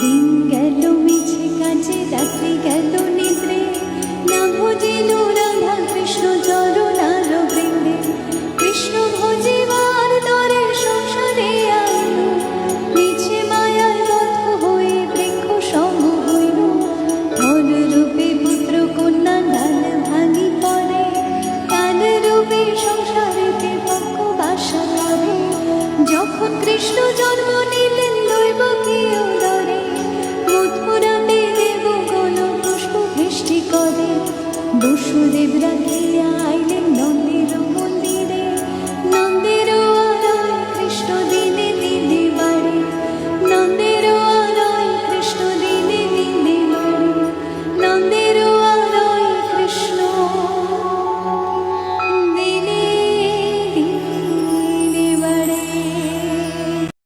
情感 বসুদেব রাখিয়া আইলেন নন্দ